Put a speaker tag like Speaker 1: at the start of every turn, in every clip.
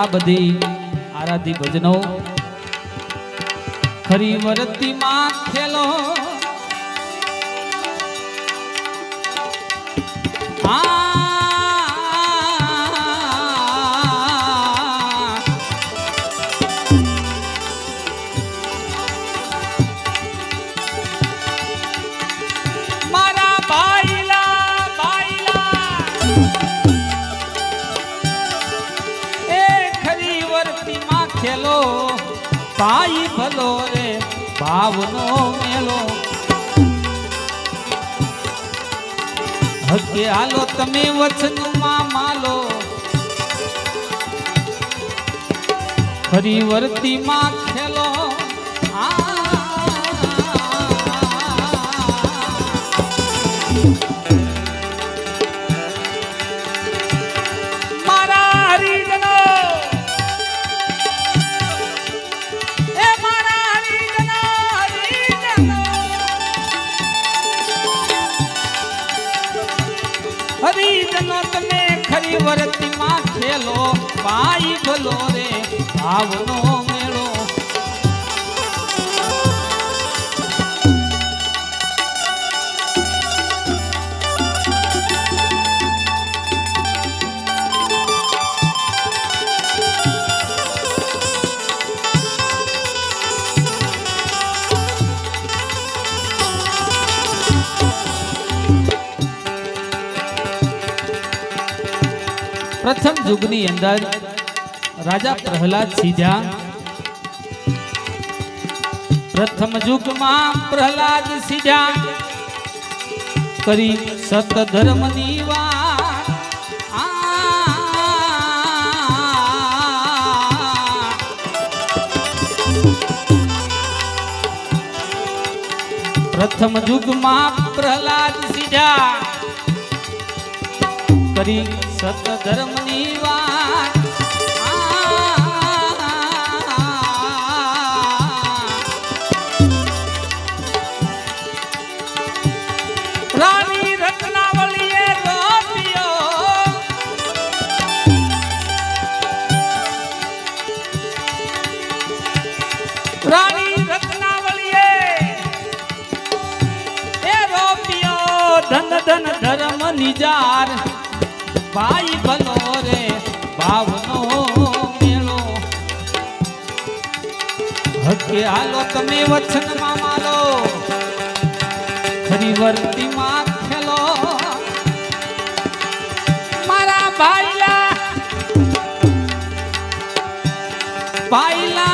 Speaker 1: આ બધી આરાધી ભજનો ખરી વરતી માં ખેલો. ભાઈ ભલો રે ભાવનો મેલો. હકે હાલો તમે વચનમાં માલો. ફરી વર્તી માં ખેલો ભાવનો મેળો. પ્રથમ યુગની અંદર રાજા પ્રહલાદ સીધા. પ્રથમ યુગમાં પ્રહલાદ સીધા. કરી સત ધર્મની વાત. પ્રથમ યુગમાં પ્રહલાદ સીધા. કરી સત ધર્મની વાત. નિજાર. ભાઈ ભલો રે, ભાવનો મેળો. હકે હાલો તમે વચનમાં માલો ખરી વર્તીમાં ખેલો. મારા ભાઈલા. ભાઈલા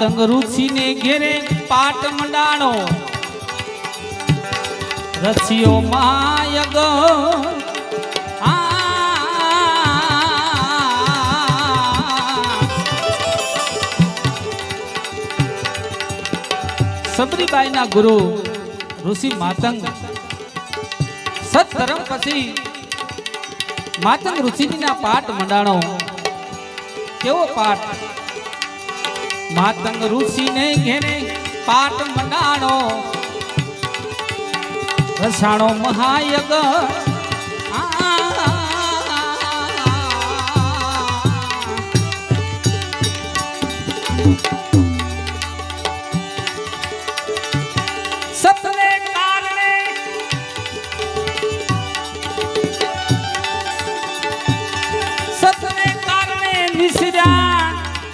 Speaker 1: માતંગ ઋષિને ઘેરે પાટ મંડાણો. રસિયો માયગ સબરીબાઈના ગુરુ ઋષિ માતંગ. સત્કર્મ પછી માતંગ ઋષિના પાઠ મંડાણો. કેવો પાઠ માતંગ ઋષિને ઘેરે પાટ મંડાણો. રસાણો મહાયગ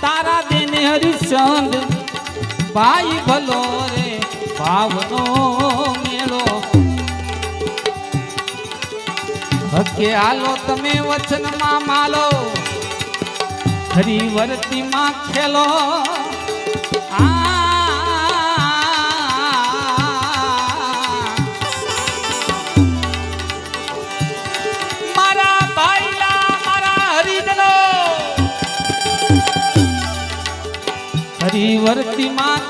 Speaker 1: તારા દેને હરિચંદ ભાઈ ભલો રે, ભાવનો મેળો. હકે આલો તમે વચનમાં માલો. ખરી વર્તીમાં ખેલો. આ હરિવર્તીમાં વર્તી ભાઈ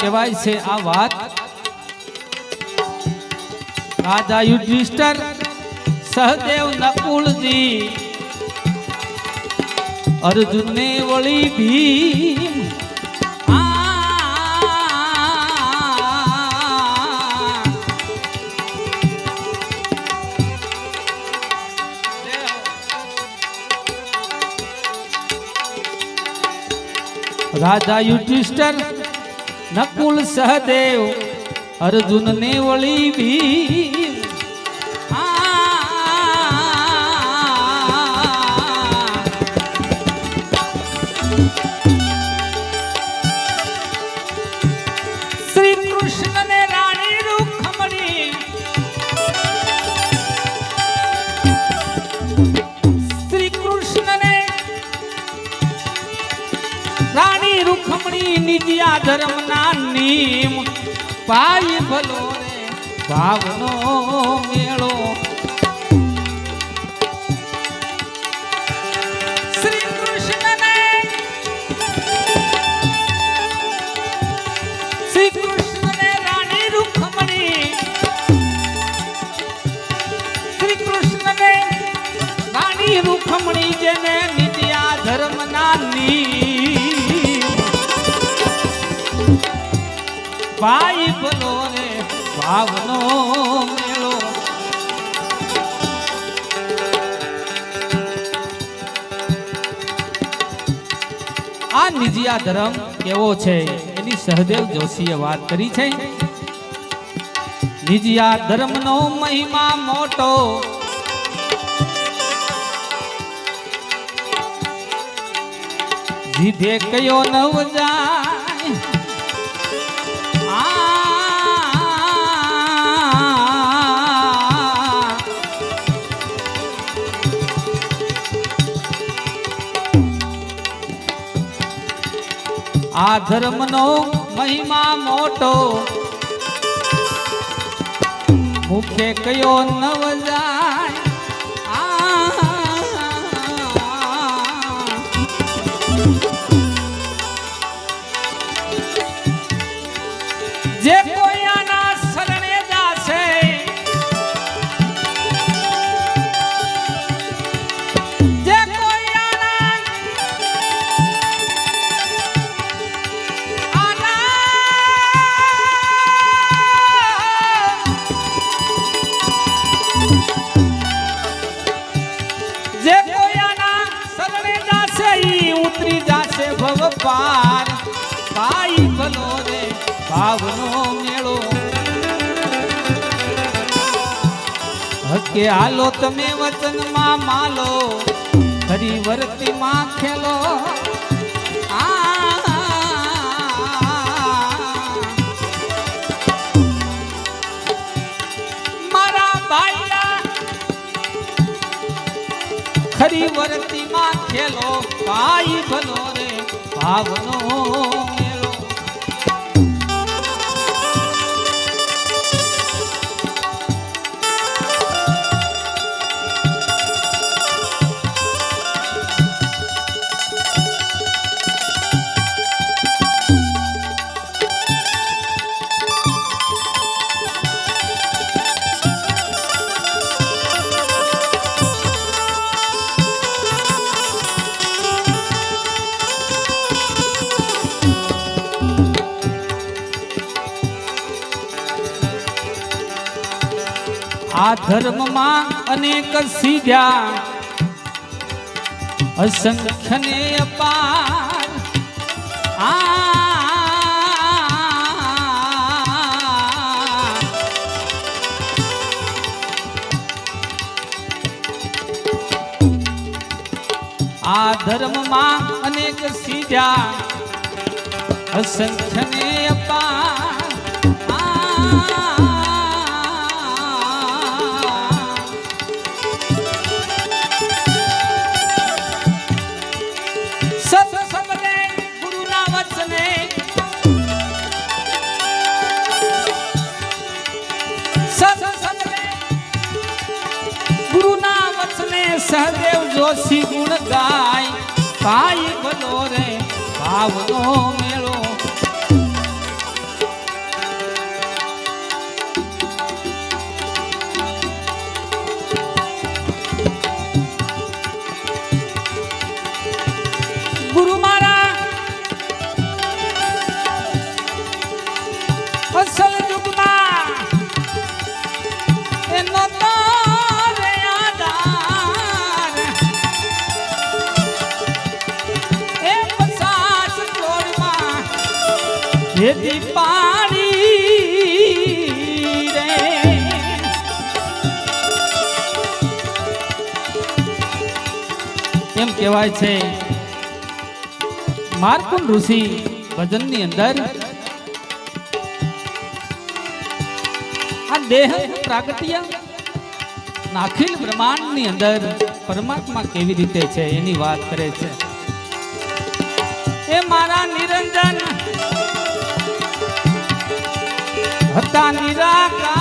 Speaker 1: કહેવાય છે આ વાત? રાજા યુધિષ્ઠર સહદેવ નકુળજી અર્જુનને વળી ભીમ. રાજા યુધિષ્ઠર નકુલ સહદેવ અર્જુનને વળી ભીમ રૂખમણી ધર્મ ના નીમ પાય ભલો રે ભાવનો મેળો. રૂખમણી જેને ભાઈ ભલો રે, ભાવનો મેળો. આ નિજિયા ધર્મ કેવો છે, એની સહદેવ જોશીએ વાત કરી છે. નિજિયા ધર્મનો મહિમા મોટો. જીધે કયો નવ જાય આ ધર્મનો મહિમા મોટો. મુખે કયો નવ જાય પાર. ભાઈ ભલો રે, ભાવનો મેળો. હકે હાલો તમે વચનમાં માલો. ખરી વર્તીમાં ખેલો. ખરી વર્તીમાં ખેલો. ભાઈ ભલો રે ભાવનો ધર્મમાં અનેક સીધ્યા અસંખ્ય ને અપાર. આ ધર્મમાં અનેક સીધ્યા અસંખ્ય ને અપાર. આ જોશી ગુણ ગાય કાય ભલો રે ભાવનો મેળો. કહેવાય છે. માર્કુંડ ઋષિ ભજનની અંદર આ દેહ પ્રાગટ્ય નાખિલ બ્રહ્માંડની અંદર પરમાત્મા કેવી રીતે છે એની વાત કરે છે. એ મારા નિરંજન હતા નિરાકાર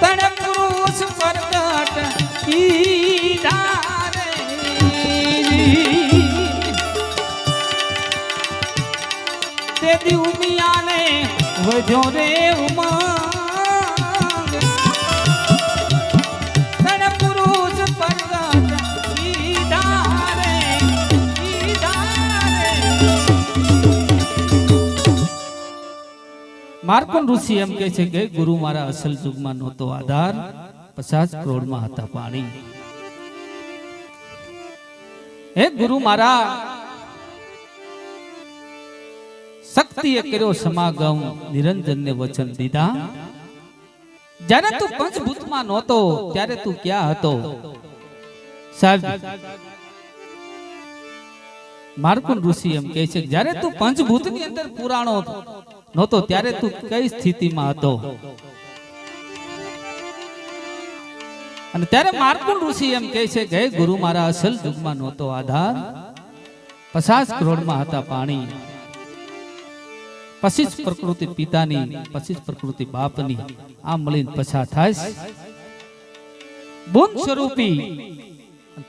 Speaker 1: તણ પુરુષ પ્રગટ કીધા રે તેથી ઉમિયાને વધ્યો રે ઉમંગ માર્કોન ઋષિ એમ કહે છે કે ગુરુ મારા અસલ યુગમાં નહોતો આધાર, પચાસ કરોડમાં હતા પાણી. હે ગુરુ મારા, શક્તિએ કર્યો સમાગમ, નિરંજનને વચન દીધા. જ્યારે તું પંચભૂતમાં નહોતો, ત્યારે તું ક્યાં હતો? સાહેબ, માર્કુન ઋષિ એમ કહે છે જ્યારે તું પંચભૂતની અંદર પુરાણો નહોતો ત્યારે તું કઈ સ્થિતિમાં હતો? અને ત્યારે માર્કુન ઋષિ એમ કહે છે કે ગુરુ, મારા અસલ યુગમાં નહોતો આધાર. પચાસ કરોડમાં હતા પાણી. પછી પ્રકૃતિ પિતાની પછી પ્રકૃતિ બાપની. આમ મળીને પછા થાય બુંદ સ્વરૂપી,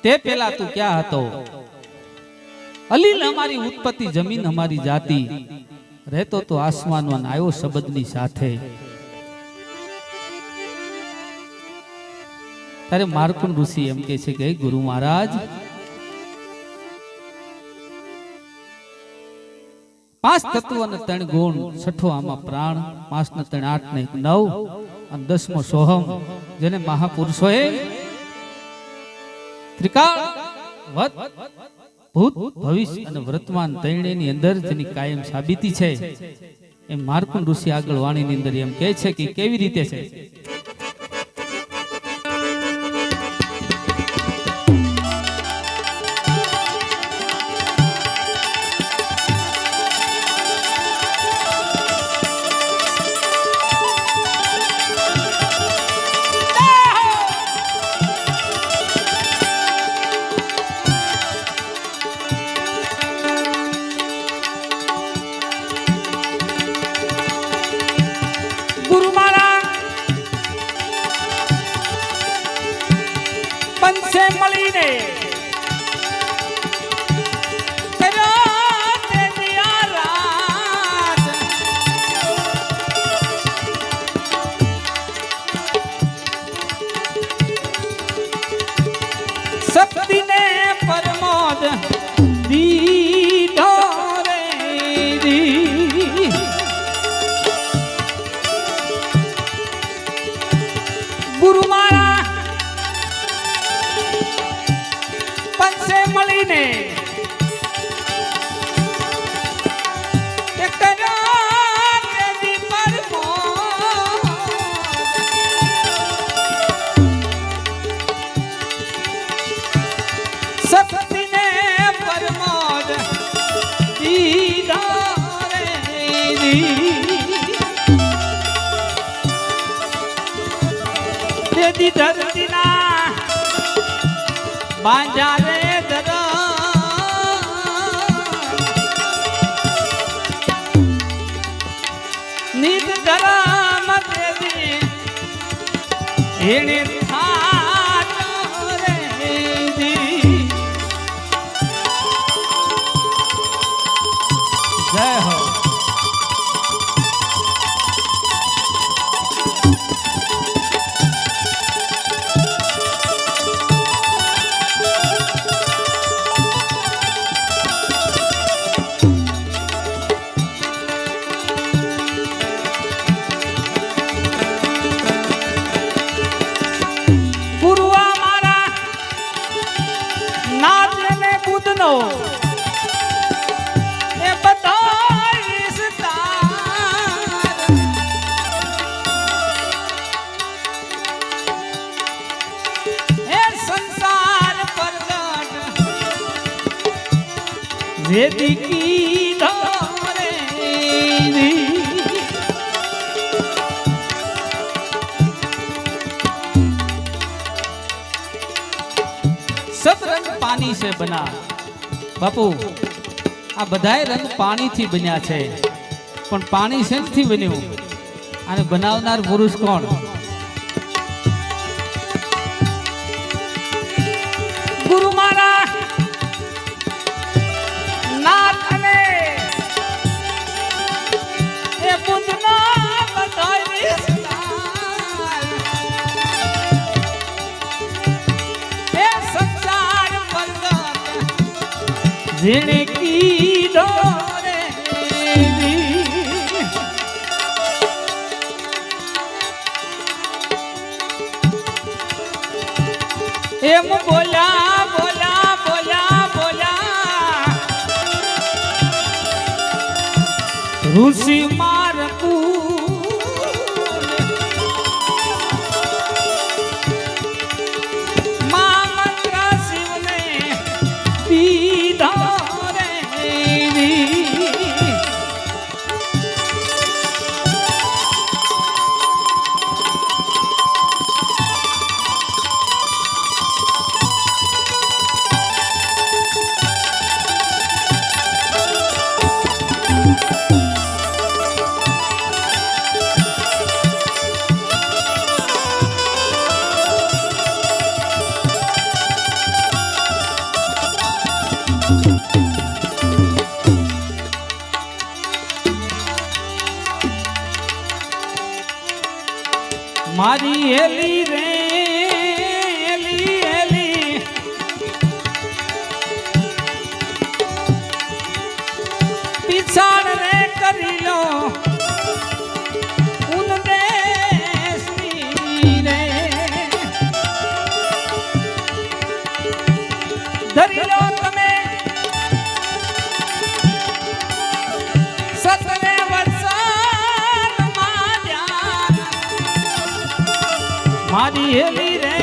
Speaker 1: તે પેલા તું ક્યાં હતો? અલીલ અમારી ઉત્પત્તિ જમીન અમારી જાતિ. રહેતો તો આસમાનમાં આવ્યો શબ્દની સાથે. ત્યારે માર્કુન ઋષિ એમ કે છે કે ગુરુ મહારાજ, પાંચ તત્વ અને ત્રણ ગુણ, છઠ્ઠો આમાં પ્રાણ પાંચ ને ત્રણ આઠ ને નવ, અને દસમો સોહમ, જેને મહાપુરુષોએ ત્રિકાળ વત ભૂત, ભવિષ્ય અને વર્તમાન ત્રણેયની અંદર જેની કાયમ સાબિતી છે. એમ માર્કુન ઋષિ આગળ વાણીની અંદર એમ કહે છે કે કેવી રીતે છે? તેદી ધરતીના બાંજા રે ધર નિત ધરમ તેદી બના. બાપુ, આ બધાય રંગ પાણીથી બન્યા છે. પણ પાણી શેનથી બન્યું? અને બનાવનાર પુરુષ કોણ? ઝીણકી ડોરે એમ બોલા બોલા બોલા બોલા ઋષિમાં મારી હેલી રે